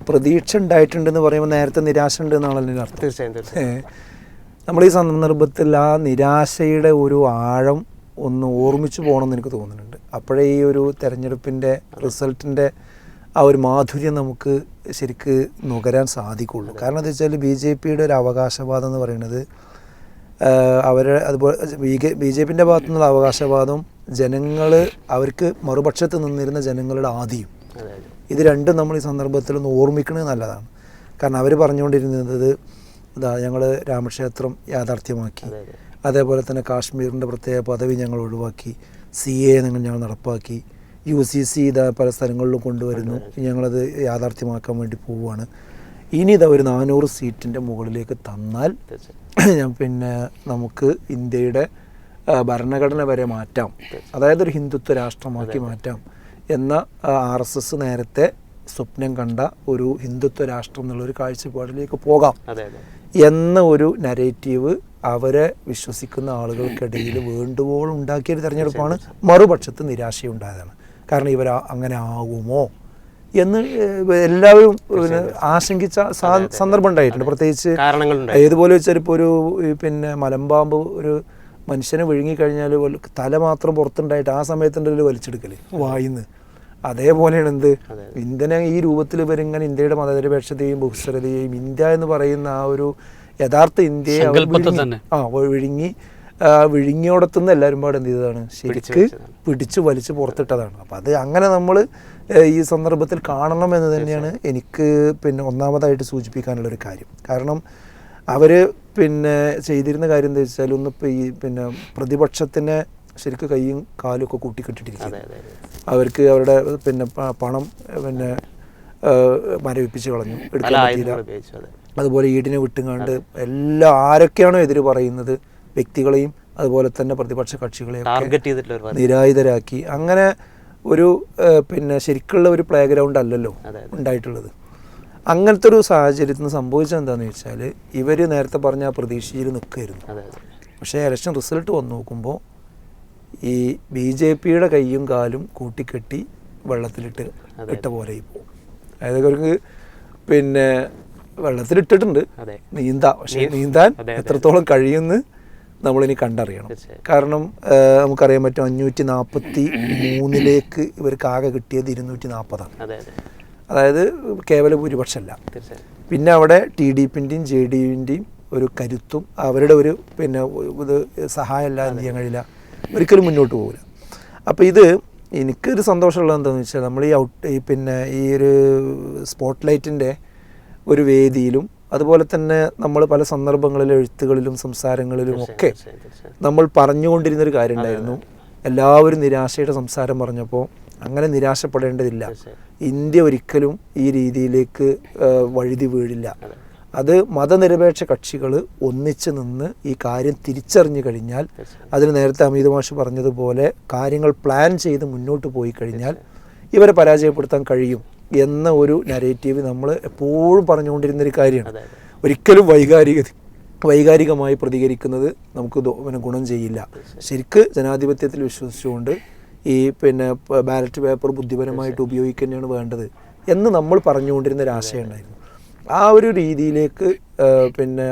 പ്രതീക്ഷ ഉണ്ടായിട്ടുണ്ടെന്ന് പറയുമ്പോൾ നേരത്തെ നിരാശ ഉണ്ട് എന്നാണല്ലോ അർത്ഥം തീർച്ചയായും നമ്മൾ ഈ സന്ദർഭത്തിൽ ആ നിരാശയുടെ ഒരു ആഴം ഒന്ന് ഓർമ്മിച്ചു പോകണമെന്ന് എനിക്ക് തോന്നുന്നുണ്ട്. അപ്പോഴേ ഈ ഒരു തെരഞ്ഞെടുപ്പിന്റെ റിസൾട്ടിന്റെ ആ ഒരു മാധുര്യം നമുക്ക് ശരിക്ക് നുകരാൻ സാധിക്കുള്ളൂ കാരണം എന്താ വെച്ചാൽ ബി ജെ പിയുടെ ഒരു അവകാശവാദം എന്ന് പറയുന്നത് അവർ അതുപോലെ ബി ജെ പിന്റെ ഭാഗത്തു നിന്നുള്ള അവകാശവാദം ജനങ്ങൾ അവർക്ക് മറുപക്ഷത്ത് നിന്നിരുന്ന ജനങ്ങളുടെ ആദിയും ഇത് രണ്ടും നമ്മൾ ഈ സന്ദർഭത്തിൽ ഒന്ന് ഓർമ്മിക്കുന്നത് നല്ലതാണ്. കാരണം അവർ പറഞ്ഞുകൊണ്ടിരുന്നത് ഇതാ ഞങ്ങൾ രാമക്ഷേത്രം യാഥാർത്ഥ്യമാക്കി. അതെ അതെ. അതേപോലെ തന്നെ കാശ്മീരിന്റെ പ്രത്യേക പദവി ഞങ്ങൾ ഒഴിവാക്കി. സി എ ഞങ്ങൾ നടപ്പാക്കി. യു സി സി ഇതാ പല സ്ഥലങ്ങളിലും കൊണ്ടുവരുന്നു. ഞങ്ങളത് യാഥാർത്ഥ്യമാക്കാൻ വേണ്ടി പോവുകയാണ്. ഇനി ഇതാ ഒരു നാനൂറ് സീറ്റിന്റെ മുകളിലേക്ക് തന്നാൽ ഞാൻ പിന്നെ നമുക്ക് ഇന്ത്യയുടെ ഭരണഘടന വരെ മാറ്റാം. അതായത് ഒരു ഹിന്ദുത്വ രാഷ്ട്രമാക്കി മാറ്റാം. എന്ന ആർ എസ് എസ് നേരത്തെ സ്വപ്നം കണ്ട ഒരു ഹിന്ദുത്വ രാഷ്ട്രം എന്നുള്ളൊരു കാഴ്ചപ്പാടിലേക്ക് പോകാം എന്ന ഒരു നരേറ്റീവ് അവരെ വിശ്വസിക്കുന്ന ആളുകൾക്കിടയിൽ വേണ്ടുവോളം ഉണ്ടാക്കിയൊരു തെരഞ്ഞെടുപ്പാണ്. മറുപക്ഷത്ത് നിരാശയുണ്ടായതാണ്. കാരണം ഇവർ അങ്ങനെ ആകുമോ എന്ന് എല്ലാവരും പിന്നെ ആശങ്കിച്ച സന്ദർഭം ഉണ്ടായിട്ടുണ്ട്. പ്രത്യേകിച്ച് ഏതുപോലെ വെച്ചാൽ ഇപ്പോൾ ഒരു പിന്നെ മലമ്പാമ്പ് ഒരു മനുഷ്യനെ വിഴുങ്ങിക്കഴിഞ്ഞാൽ തല മാത്രം പുറത്തുണ്ടായിട്ട് ആ സമയത്തുണ്ടല്ലോ വലിച്ചെടുക്കൽ വായിന്ന്. അതേപോലെയാണ് എന്ത്. ഇന്ത്യനെ ഈ രൂപത്തിൽ ഇവരിങ്ങനെ ഇന്ത്യയുടെ മതനിരപേക്ഷതയും ബഹുസ്വരതയും ഇന്ത്യ എന്ന് പറയുന്ന ആ ഒരു യഥാർത്ഥ ഇന്ത്യയെ. ആ വിഴുങ്ങി വിഴുങ്ങിയോടത്തുനിന്ന് എല്ലാവരും പാടെ എന്ത് ചെയ്തതാണ്? ശരിക്ക് പിടിച്ച് പിടിച്ചു വലിച്ച് പുറത്തിട്ടതാണ്. അപ്പം അത് അങ്ങനെ നമ്മൾ ഈ സന്ദർഭത്തിൽ കാണണം എന്ന് തന്നെയാണ് എനിക്ക് പിന്നെ ഒന്നാമതായിട്ട് സൂചിപ്പിക്കാനുള്ളൊരു കാര്യം. കാരണം അവർ പിന്നെ ചെയ്തിരുന്ന കാര്യം എന്താ വെച്ചാൽ ഒന്ന് ഈ പിന്നെ പ്രതിപക്ഷത്തിനെ ശരിക്കും കൈയും കാലും ഒക്കെ കൂട്ടിക്കെട്ടിട്ടിരിക്കും അവർക്ക് അവരുടെ പിന്നെ പണം പിന്നെ മരവിപ്പിച്ച് കളഞ്ഞു. എടുക്കാൻ പറ്റിയില്ല. അതുപോലെ ഈടിനെ വിട്ടുങ്ങാണ്ട് എല്ലാ ആരൊക്കെയാണോ എതിര് പറയുന്നത് വ്യക്തികളെയും അതുപോലെ തന്നെ പ്രതിപക്ഷ കക്ഷികളെയും. നിരായുധരാക്കി. അങ്ങനെ ഒരു പിന്നെ ശരിക്കുള്ള ഒരു പ്ലേ ഗ്രൗണ്ട് അല്ലല്ലോ. ഉണ്ടായിട്ടുള്ളത്. അങ്ങനത്തെ ഒരു സാഹചര്യത്തിൽ നിന്ന് സംഭവിച്ചത് എന്താണെന്ന് വെച്ചാൽ ഇവർ നേരത്തെ പറഞ്ഞ ആ പ്രതീക്ഷയിൽ നിൽക്കുമായിരുന്നു പക്ഷേ ഇലക്ഷൻ റിസൾട്ട് വന്നു നോക്കുമ്പോൾ ഈ ബി ജെ പിയുടെ കൈയും കാലും കൂട്ടിക്കെട്ടി വെള്ളത്തിലിട്ട്. ഇട്ട പോലെ പോകും അതായത് അവർക്ക് പിന്നെ വെള്ളത്തിലിട്ടിട്ടുണ്ട്. നീന്താ. പക്ഷേ നീന്താൻ. എത്രത്തോളം കഴിയുമെന്ന് നമ്മളിനി കണ്ടറിയണം. കാരണം നമുക്കറിയാൻ പറ്റും അഞ്ഞൂറ്റി നാൽപ്പത്തി മൂന്നിലേക്ക് ഇവർക്ക് ആകെ കിട്ടിയത് ഇരുന്നൂറ്റി നാൽപ്പതാണ് അതായത് കേവല ഭൂരിപക്ഷമല്ല. പിന്നെ അവിടെ ടി ഡി പിന്റെയും ജെ ഡി യുവിന്റെയും ഒരു കരുത്തും അവരുടെ ഒരു പിന്നെ ഇത് സഹായമല്ല എന്ത് ചെയ്യാൻ കഴിയില്ല. ഒരിക്കലും മുന്നോട്ട് പോകില്ല അപ്പോൾ ഇത് എനിക്കൊരു സന്തോഷമുള്ളത് എന്താണെന്ന് വെച്ചാൽ നമ്മൾ ഈ ഔട്ട് ഈ പിന്നെ ഈ ഒരു സ്പോട്ട് ലൈറ്റിന്റെ ഒരു വേദിയിലും അതുപോലെ തന്നെ നമ്മൾ പല സന്ദർഭങ്ങളിലും എഴുത്തുകളിലും സംസാരങ്ങളിലും ഒക്കെ നമ്മൾ പറഞ്ഞുകൊണ്ടിരുന്നൊരു കാര്യം ഉണ്ടായിരുന്നു എല്ലാവരും നിരാശയുടെ സംസാരം പറഞ്ഞപ്പോൾ അങ്ങനെ നിരാശപ്പെടേണ്ടതില്ല. ഇന്ത്യ ഒരിക്കലും ഈ രീതിയിലേക്ക് വഴുതി വീഴില്ല. അത്. മതനിരപേക്ഷ കക്ഷികൾ ഒന്നിച്ച് നിന്ന് ഈ കാര്യം തിരിച്ചറിഞ്ഞു കഴിഞ്ഞാൽ അതിന് നേരത്തെ അമിത് മാഷ് പറഞ്ഞതുപോലെ കാര്യങ്ങൾ പ്ലാൻ ചെയ്ത് മുന്നോട്ട് പോയി കഴിഞ്ഞാൽ ഇവരെ പരാജയപ്പെടുത്താൻ കഴിയും എന്ന ഒരു നരേറ്റീവ് നമ്മൾ എപ്പോഴും പറഞ്ഞുകൊണ്ടിരുന്നൊരു കാര്യമാണ്. ഒരിക്കലും വൈകാരിക വൈകാരികമായി പ്രതികരിക്കുന്നത് നമുക്ക് ഗുണം ചെയ്യില്ല. ശരിക്ക് ജനാധിപത്യത്തിൽ വിശ്വസിച്ചുകൊണ്ട് ഈ പിന്നെ ബാലറ്റ് പേപ്പർ ബുദ്ധിപരമായിട്ട് ഉപയോഗിക്കുന്നതാണ് വേണ്ടത് എന്ന് നമ്മൾ പറഞ്ഞുകൊണ്ടിരുന്ന ഒരു ആശയം ഉണ്ടായിരുന്നു. ആ ഒരു രീതിയിലേക്ക് പിന്നെ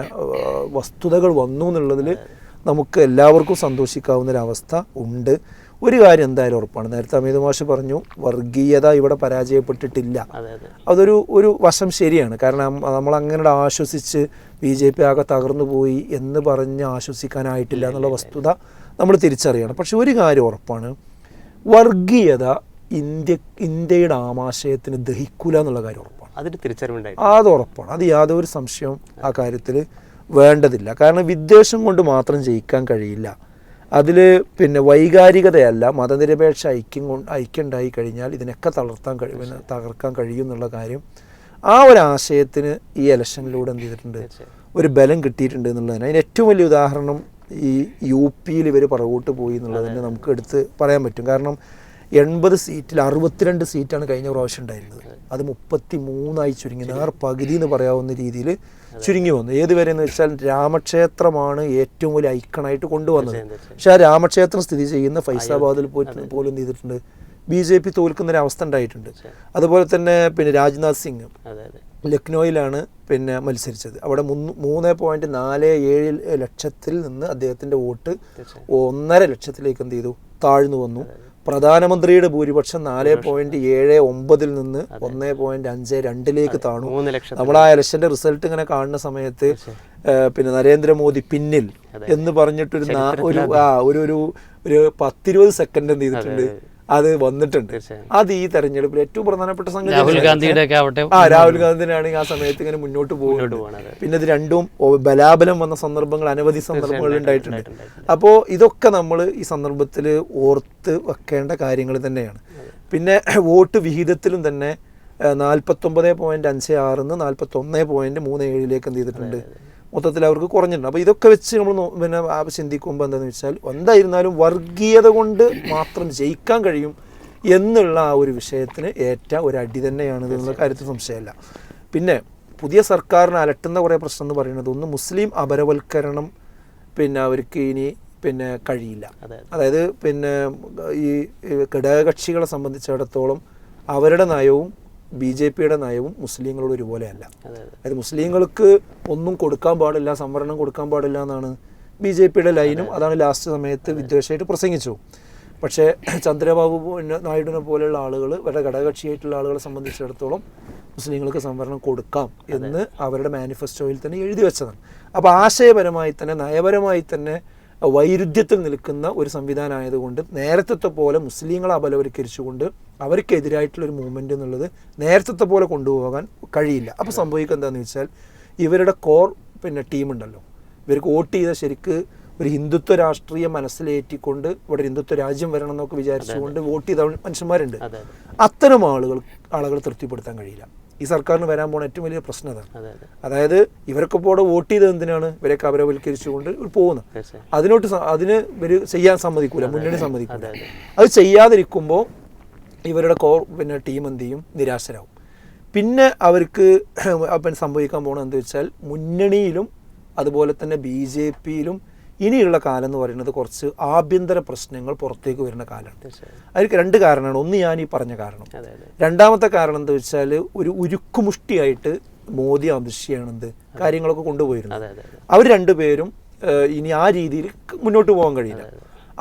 വസ്തുതകൾ വന്നു എന്നുള്ളതിൽ നമുക്ക് എല്ലാവർക്കും സന്തോഷിക്കാവുന്ന ഒരവസ്ഥ ഉണ്ട്. ഒരു കാര്യം എന്തായാലും ഉറപ്പാണ്. നേരത്തെ അമിത മാഷ് പറഞ്ഞു വർഗീയത ഇവിടെ പരാജയപ്പെട്ടിട്ടില്ല. അതെ അതെ. അതൊരു ഒരു വശം ശരിയാണ്. കാരണം നമ്മൾ അങ്ങനെ ആശ്വസിച്ച് ബി ജെ പി ആകെ തകർന്നു പോയി എന്ന് പറഞ്ഞ് ആശ്വസിക്കാനായിട്ടില്ല എന്നുള്ള വസ്തുത നമ്മൾ തിരിച്ചറിയണം. പക്ഷെ ഒരു കാര്യം ഉറപ്പാണ്. വർഗീയത ഇന്ത്യ ഇന്ത്യയുടെ ആമാശയത്തിന് ദഹിക്കൂല എന്നുള്ള കാര്യം ഉറപ്പാണ്. അതിന് തിരിച്ചറിവുണ്ടായി. അത് ഉറപ്പാണ്. അത് യാതൊരു സംശയവും ആ കാര്യത്തിൽ വേണ്ടതില്ല. കാരണം വിദ്വേഷം കൊണ്ട് മാത്രം ജയിക്കാൻ കഴിയില്ല. അതിൽ പിന്നെ വൈകാരികതയല്ല മതനിരപേക്ഷ ഐക്യം കൊണ്ട് ഐക്യം ഉണ്ടായി കഴിഞ്ഞാൽ ഇതിനൊക്കെ തളർത്താൻ കഴിയും തകർക്കാൻ കഴിയും എന്നുള്ള കാര്യം ആ ഒരു ആശയത്തിന് ഈ ഇലക്ഷനിലൂടെ എന്ത് ചെയ്തിട്ടുണ്ട്? ഒരു ബലം കിട്ടിയിട്ടുണ്ട് എന്നുള്ളതിന്. അതിന് ഏറ്റവും വലിയ ഉദാഹരണം ഈ യു പിയിൽ ഇവർ പുറകോട്ട് പോയി എന്നുള്ളതിന് നമുക്ക് എടുത്ത് പറയാൻ പറ്റും. കാരണം എൺപത് സീറ്റിൽ അറുപത്തിരണ്ട് സീറ്റാണ് കഴിഞ്ഞ പ്രാവശ്യം ഉണ്ടായിരുന്നത്. അത്. മുപ്പത്തി മൂന്നായി ചുരുങ്ങി. നേർ പകുതി എന്ന് പറയാവുന്ന രീതിയിൽ ചുരുങ്ങി വന്നു. ഏതുവരെ എന്ന് വെച്ചാൽ രാമക്ഷേത്രമാണ് ഏറ്റവും വലിയ ഐക്കണായിട്ട് കൊണ്ടുവന്നത്. തീർച്ചയായും. ആ രാമക്ഷേത്രം സ്ഥിതി ചെയ്യുന്ന ഫൈസാബാദിൽ പോയിട്ട് പോലും ചെയ്തിട്ടുണ്ട്? ബി ജെ പി തോൽക്കുന്നൊരവസ്ഥ ഉണ്ടായിട്ടുണ്ട്. അതുപോലെ തന്നെ പിന്നെ രാജ്നാഥ് സിംഗ്. ലക്നോയിലാണ് പിന്നെ മത്സരിച്ചത്. അവിടെ മുന്ന് മൂന്ന് പോയിന്റ് നാല് ഏഴ് ലക്ഷത്തിൽ നിന്ന് അദ്ദേഹത്തിന്റെ വോട്ട്. ഒന്നര ലക്ഷത്തിലേക്ക് എന്ത് ചെയ്തു? താഴ്ന്നു വന്നു. പ്രധാനമന്ത്രിയുടെ ഭൂരിപക്ഷം നാല് പോയിന്റ് ഏഴ് ഒമ്പതിൽ നിന്ന് ഒന്ന് പോയിന്റ് അഞ്ച് രണ്ടിലേക്ക് താണു. നമ്മൾ ആ ഇലക്ഷന്റെ റിസൾട്ട് ഇങ്ങനെ കാണുന്ന സമയത്ത് പിന്നെ നരേന്ദ്രമോദി പിന്നിൽ എന്ന് പറഞ്ഞിട്ടൊരു ഒരു ഒരു ഒരു പത്തിരുപത് സെക്കൻഡ് എന്ത് ചെയ്തിട്ടുണ്ട്? അത് വന്നിട്ടുണ്ട്. അത് ഈ തെരഞ്ഞെടുപ്പിൽ ഏറ്റവും പ്രധാനപ്പെട്ട സംഗതി രാഹുൽ ഗാന്ധിയുടെ ആ രാഹുൽ ഗാന്ധിനാണെങ്കിൽ ആ സമയത്ത് ഇങ്ങനെ മുന്നോട്ട് പോകുന്നുണ്ട് പിന്നെ ഇത് രണ്ടും ബലാബലം വന്ന സന്ദർഭങ്ങൾ അനവധി സന്ദർഭങ്ങൾ ഉണ്ടായിട്ടുണ്ട് അപ്പോ അപ്പോൾ ഇതൊക്കെ നമ്മൾ ഈ സന്ദർഭത്തിൽ ഓർത്ത് വെക്കേണ്ട കാര്യങ്ങൾ തന്നെയാണ്. പിന്നെ വോട്ട് വിഹിതത്തിലും തന്നെ നാൽപ്പത്തൊമ്പത് പോയിന്റ് അഞ്ച് ആറിന്ന് നാൽപ്പത്തൊന്ന് പോയിന്റ് മൂന്ന് ഏഴിലേക്ക് എന്ത് ചെയ്തിട്ടുണ്ട്? മൊത്തത്തിൽ അവർക്ക് കുറഞ്ഞിട്ടുണ്ട്. അപ്പോൾ ഇതൊക്കെ വെച്ച് നമ്മൾ പിന്നെ ചിന്തിക്കുമ്പോൾ എന്താണെന്ന് വെച്ചാൽ എന്തായിരുന്നാലും വർഗീയത കൊണ്ട് മാത്രം ജയിക്കാൻ കഴിയും എന്നുള്ള ആ ഒരു വിഷയത്തിന് ഏറ്റ ഒരു അടി തന്നെയാണ് എന്നുള്ള കാര്യത്തിൽ സംശയമല്ല. പിന്നെ പുതിയ സർക്കാരിനെ അലട്ടുന്ന കുറേ പ്രശ്നം എന്ന് പറയുന്നത് ഒന്ന് മുസ്ലിം അപരവൽക്കരണം പിന്നെ അവർക്ക് ഇനി പിന്നെ കഴിയില്ല. അതായത് പിന്നെ ഈ ഈ ഘടകകക്ഷികളെ സംബന്ധിച്ചിടത്തോളം അവരുടെ നയവും ബി ജെ പിയുടെ നയവും മുസ്ലിങ്ങളോട് ഒരുപോലെയല്ല. അതെ അതെ. അതായത് മുസ്ലിങ്ങൾക്ക് ഒന്നും കൊടുക്കാൻ പാടില്ല സംവരണം കൊടുക്കാൻ പാടില്ല എന്നാണ് ബി ജെ പിയുടെ ലൈനും അതാണ് ലാസ്റ്റ് സമയത്ത് വിദ്വേഷമായിട്ട് പ്രസംഗിച്ചു. പക്ഷേ ചന്ദ്രബാബു നായിഡുവിനെ പോലെയുള്ള ആളുകൾ അവരുടെ ഘടകകക്ഷിയായിട്ടുള്ള ആളുകളെ സംബന്ധിച്ചിടത്തോളം മുസ്ലിങ്ങൾക്ക് സംവരണം കൊടുക്കാം എന്ന് അവരുടെ മാനിഫെസ്റ്റോയിൽ തന്നെ എഴുതി വെച്ചതാണ്. അപ്പോൾ ആശയപരമായി തന്നെ നയപരമായി തന്നെ വൈരുദ്ധ്യത്തിൽ നിൽക്കുന്ന ഒരു സംവിധാനം ആയതുകൊണ്ട് നേരത്തെ പോലെ മുസ്ലിങ്ങളെ അപലവൽക്കരിച്ചുകൊണ്ട് അവർക്കെതിരായിട്ടുള്ള ഒരു മൂവ്മെന്റ് എന്നുള്ളത് നേരത്തെ പോലെ കൊണ്ടുപോകാൻ കഴിയില്ല. അപ്പോൾ സംഭവിക്കുക എന്താണെന്ന് വെച്ചാൽ ഇവരുടെ കോർ പിന്നെ ടീമുണ്ടല്ലോ ഇവർക്ക് വോട്ട് ചെയ്ത ശരിക്ക് ഒരു ഹിന്ദുത്വ രാഷ്ട്രീയ മനസ്സിലേറ്റിക്കൊണ്ട് ഇവിടെ ഹിന്ദുത്വ രാജ്യം വരണം എന്നൊക്കെ വിചാരിച്ചുകൊണ്ട് വോട്ട് ചെയ്ത മനുഷ്യന്മാരുണ്ട്. അതെ അത്തരം ആളുകൾ ആളുകൾ തൃപ്തിപ്പെടുത്താൻ കഴിയില്ല. ഈ സർക്കാരിന് വരാൻ പോകുന്ന ഏറ്റവും വലിയ പ്രശ്നം അതാണ്. അതെ അതെ. അതായത് ഇവരൊക്കെ ഇപ്പോൾ വോട്ട് ചെയ്തത് എന്തിനാണ്? ഇവരെയൊക്കെ അപരവൽക്കരിച്ചുകൊണ്ട് ഇവർ പോകുന്നത്. അതിനോട്ട് അതിന് ഇവർ ചെയ്യാൻ സമ്മതിക്കൂല മുന്നണി സമ്മതിക്കൂല. അത് ചെയ്യാതിരിക്കുമ്പോൾ ഇവരുടെ കോർ പിന്നെ ടീം എന്ത് ചെയ്യും? നിരാശരാകും പിന്നെ അവർക്ക് (clears throat) അപ്പം സംഭവിക്കാൻ പോകണം എന്താ വെച്ചാൽ മുന്നണിയിലും അതുപോലെ തന്നെ ബി ജെ പിയിലും ഇനിയുള്ള കാലം എന്ന് പറയുന്നത് കുറച്ച് ആഭ്യന്തര പ്രശ്നങ്ങൾ പുറത്തേക്ക് വരുന്ന കാലമാണ്. തീർച്ചയായും. രണ്ട് കാരണമാണ്. ഒന്ന് ഞാൻ ഈ പറഞ്ഞ കാരണം. രണ്ടാമത്തെ കാരണം എന്താ വെച്ചാൽ ഒരു ഉരുക്കുമുഷ്ടിയായിട്ട് മോദി അമിത്ഷയാണ് എന്ത് കാര്യങ്ങളൊക്കെ കൊണ്ടുപോയിരുന്നത്. അവർ രണ്ടുപേരും ഇനി ആ രീതിയിൽ മുന്നോട്ട് പോകാൻ കഴിയില്ല.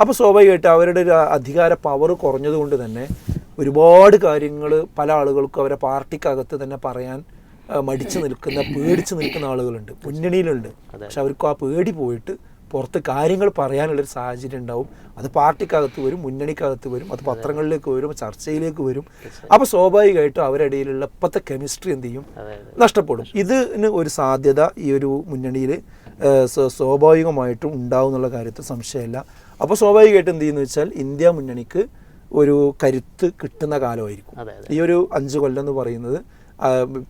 അപ്പോൾ സ്വാഭാവികമായിട്ട് അവരുടെ ഒരു അധികാര പവർ കുറഞ്ഞതുകൊണ്ട് തന്നെ ഒരുപാട് കാര്യങ്ങൾ പല ആളുകൾക്കും അവരെ പാർട്ടിക്കകത്ത് തന്നെ പറയാൻ മടിച്ചു നിൽക്കുന്ന പേടിച്ചു നിൽക്കുന്ന ആളുകളുണ്ട്. മുന്നണിയിലുണ്ട്. പക്ഷെ അവർക്ക് ആ പേടി പോയിട്ട് പുറത്ത് കാര്യങ്ങൾ പറയാനുള്ളൊരു സാഹചര്യം ഉണ്ടാവും. അത് പാർട്ടിക്കകത്ത് വരും മുന്നണിക്കകത്ത് വരും അത് പത്രങ്ങളിലേക്ക് വരും ചർച്ചയിലേക്ക് വരും. അപ്പോൾ സ്വാഭാവികമായിട്ടും അവരിടയിലുള്ള ഇപ്പോഴത്തെ കെമിസ്ട്രി എന്ത് ചെയ്യും? നഷ്ടപ്പെടും. ഇതിന് ഒരു സാധ്യത ഈ ഒരു മുന്നണിയിൽ സ്വാഭാവികമായിട്ടും ഉണ്ടാവും എന്നുള്ള കാര്യത്തിൽ സംശയമില്ല. അപ്പോൾ സ്വാഭാവികമായിട്ടും എന്ത് ചെയ്യുന്നു വെച്ചാൽ ഇന്ത്യ മുന്നണിക്ക് ഒരു കരുത്ത് കിട്ടുന്ന കാലമായിരിക്കും. ഈ ഒരു അഞ്ച് കൊല്ലം എന്ന് പറയുന്നത്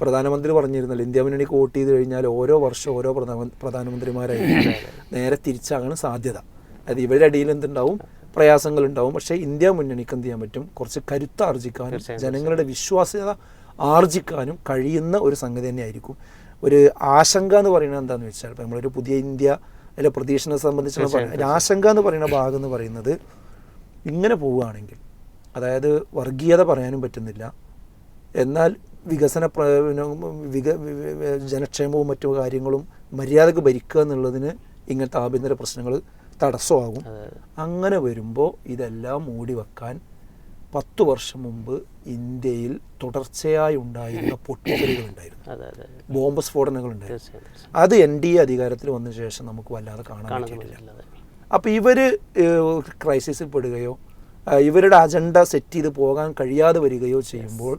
പ്രധാനമന്ത്രി പറഞ്ഞിരുന്നല്ലോ ഇന്ത്യ മുന്നണിക്ക് വോട്ട് ചെയ്ത് കഴിഞ്ഞാൽ ഓരോ വർഷം ഓരോ പ്രധാന പ്രധാനമന്ത്രിമാരായിരിക്കും. നേരെ തിരിച്ചാകാൻ സാധ്യത. അതായത് ഇവരുടെ അടിയിൽ എന്തുണ്ടാവും? പ്രയാസങ്ങളുണ്ടാവും. പക്ഷേ ഇന്ത്യ മുന്നണിക്ക് എന്ത് ചെയ്യാൻ പറ്റും? കുറച്ച് കരുത്ത് ആർജിക്കാനും ജനങ്ങളുടെ വിശ്വാസ്യത ആർജിക്കാനും കഴിയുന്ന ഒരു സംഗതി തന്നെയായിരിക്കും. ഒരു ആശങ്ക എന്ന് പറയുന്നത് എന്താണെന്ന് വെച്ചാൽ ഇപ്പം നമ്മളൊരു പുതിയ ഇന്ത്യ അല്ലെ പ്രതീക്ഷനെ സംബന്ധിച്ചുള്ള ഒരു ആശങ്ക എന്ന് പറയുന്ന ഭാഗം എന്ന് പറയുന്നത് ഇങ്ങനെ പോവുകയാണെങ്കിൽ അതായത് വർഗീയത പറയാനും പറ്റുന്നില്ല. എന്നാൽ വികസന വിക ജനക്ഷേമവും മറ്റു കാര്യങ്ങളും മര്യാദയ്ക്ക് ഭരിക്കുക എന്നുള്ളതിന് ഇങ്ങനത്തെ ആഭ്യന്തര പ്രശ്നങ്ങൾ തടസ്സമാകും. അങ്ങനെ വരുമ്പോൾ ഇതെല്ലാം മൂടി വെക്കാൻ പത്തു വർഷം മുമ്പ് ഇന്ത്യയിൽ തുടർച്ചയായി ഉണ്ടായിരുന്ന പൊട്ടിത്തെറികൾ ഉണ്ടായിരുന്നു. ബോംബ് തീർച്ചയായും തീർച്ചയായും. അത് എൻ ഡി എ അധികാരത്തിൽ വന്ന ശേഷം നമുക്ക് വല്ലാതെ കാണാൻ പറ്റില്ല പറ്റിയിട്ടില്ല അപ്പോൾ ഇവർ ക്രൈസിസിൽ പെടുകയോ ഇവരുടെ അജണ്ട സെറ്റ് ചെയ്ത് പോകാൻ കഴിയാതെ വരികയോ ചെയ്യുമ്പോൾ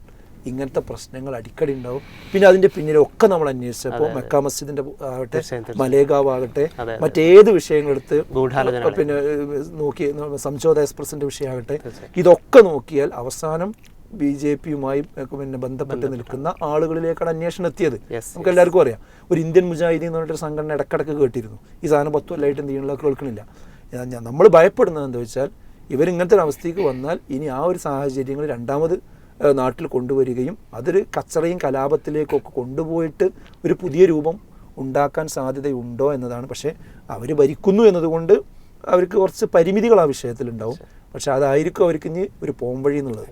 ഇങ്ങനത്തെ പ്രശ്നങ്ങൾ അടിക്കടി ഉണ്ടാവും. പിന്നെ അതിന്റെ പിന്നിലൊക്കെ നമ്മൾ അന്വേഷിച്ചപ്പോൾ മെക്ക മസ്ജിദിന്റെ ആകട്ടെ. മലേഗാവ് ആകട്ടെ. മറ്റേത് വിഷയങ്ങളെടുത്ത് എടുത്ത് പിന്നെ നോക്കി സംജോത എക്സ്പ്രസിന്റെ വിഷയമാകട്ടെ. ഇതൊക്കെ നോക്കിയാൽ അവസാനം ബി ജെ പിയുമായി പിന്നെ ബന്ധപ്പെട്ട് നിൽക്കുന്ന ആളുകളിലേക്കാണ് അന്വേഷണം എത്തിയത്. നമുക്ക് എല്ലാവർക്കും അറിയാം. ഒരു ഇന്ത്യൻ മുജാഹിദി എന്ന് പറഞ്ഞിട്ടൊരു സംഘടന ഇടക്കിടക്ക് കേട്ടിരുന്നു. ഈ സാധനം പത്തു കൊല്ലമായിട്ട് എന്ത് ചെയ്യണില്ല കേൾക്കണില്ല നമ്മൾ ഭയപ്പെടുന്നത് എന്താ വെച്ചാൽ ഇവരിങ്ങനത്തെ ഒരു അവസ്ഥയ്ക്ക് വന്നാൽ ഇനി ആ ഒരു സാഹചര്യങ്ങൾ രണ്ടാമത് നാട്ടിൽ കൊണ്ടുവരികയും അതൊരു കച്ചറയും കലാപത്തിലേക്കൊക്കെ കൊണ്ടുപോയിട്ട് ഒരു പുതിയ രൂപം ഉണ്ടാക്കാൻ സാധ്യതയുണ്ടോ എന്നതാണ്. പക്ഷേ അവർ ഭരിക്കുന്നു എന്നതുകൊണ്ട് അവർക്ക് കുറച്ച് പരിമിതികൾ ആ വിഷയത്തിലുണ്ടാവും. പക്ഷെ അതായിരിക്കും അവർക്ക് ഇനി ഒരു പോംവഴി എന്നുള്ളത്.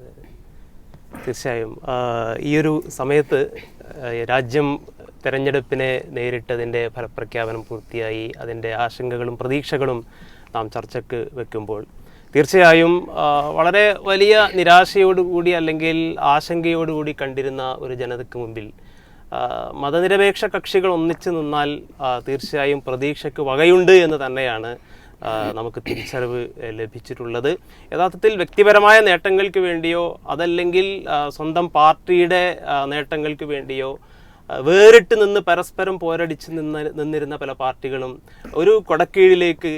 തീർച്ചയായും. ഈ ഒരു സമയത്ത് രാജ്യം തെരഞ്ഞെടുപ്പിനെ നേരിട്ടതിന്റെ ഫലപ്രഖ്യാപനം പൂർത്തിയായി. അതിന്റെ ആശങ്കകളും പ്രതീക്ഷകളും നാം ചർച്ചയ്ക്ക് വെക്കുമ്പോൾ തീർച്ചയായും വളരെ വലിയ നിരാശയോടുകൂടി അല്ലെങ്കിൽ ആശങ്കയോടുകൂടി കണ്ടിരുന്ന ഒരു ജനതയ്ക്ക് മുമ്പിൽ മതനിരപേക്ഷ കക്ഷികൾ ഒന്നിച്ചു നിന്നാൽ തീർച്ചയായും പ്രതീക്ഷയ്ക്ക് വകയുണ്ട് എന്ന് തന്നെയാണ് നമുക്ക് തിരിച്ചറിവ് ലഭിച്ചിട്ടുള്ളത്. യഥാർത്ഥത്തിൽ വ്യക്തിപരമായ നേട്ടങ്ങൾക്ക് വേണ്ടിയോ അതല്ലെങ്കിൽ സ്വന്തം പാർട്ടിയുടെ നേട്ടങ്ങൾക്ക് വേണ്ടിയോ വേറിട്ട് നിന്ന് പരസ്പരം പോരടിച്ച് നിന്ന് നിന്നിരുന്ന പല പാർട്ടികളും ഒരു കൊടക്കീഴിലേക്ക്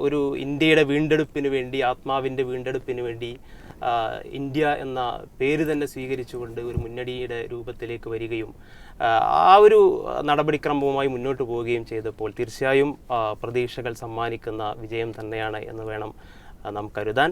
ഒരു ഇന്ത്യയുടെ വീണ്ടെടുപ്പിന് വേണ്ടി ആത്മാവിന്റെ വീണ്ടെടുപ്പിന് വേണ്ടി ഇന്ത്യ എന്ന പേര് തന്നെ സ്വീകരിച്ചുകൊണ്ട് ഒരു മുന്നണിയുടെ രൂപത്തിലേക്ക് വരികയും ആ, ഒരു നടപടിക്രമവുമായി മുന്നോട്ട് പോവുകയും ചെയ്തപ്പോൾ തീർച്ചയായും പ്രതീക്ഷകൾ സമ്മാനിക്കുന്ന വിജയം തന്നെയാണ് എന്ന് വേണം നാം കരുതാൻ.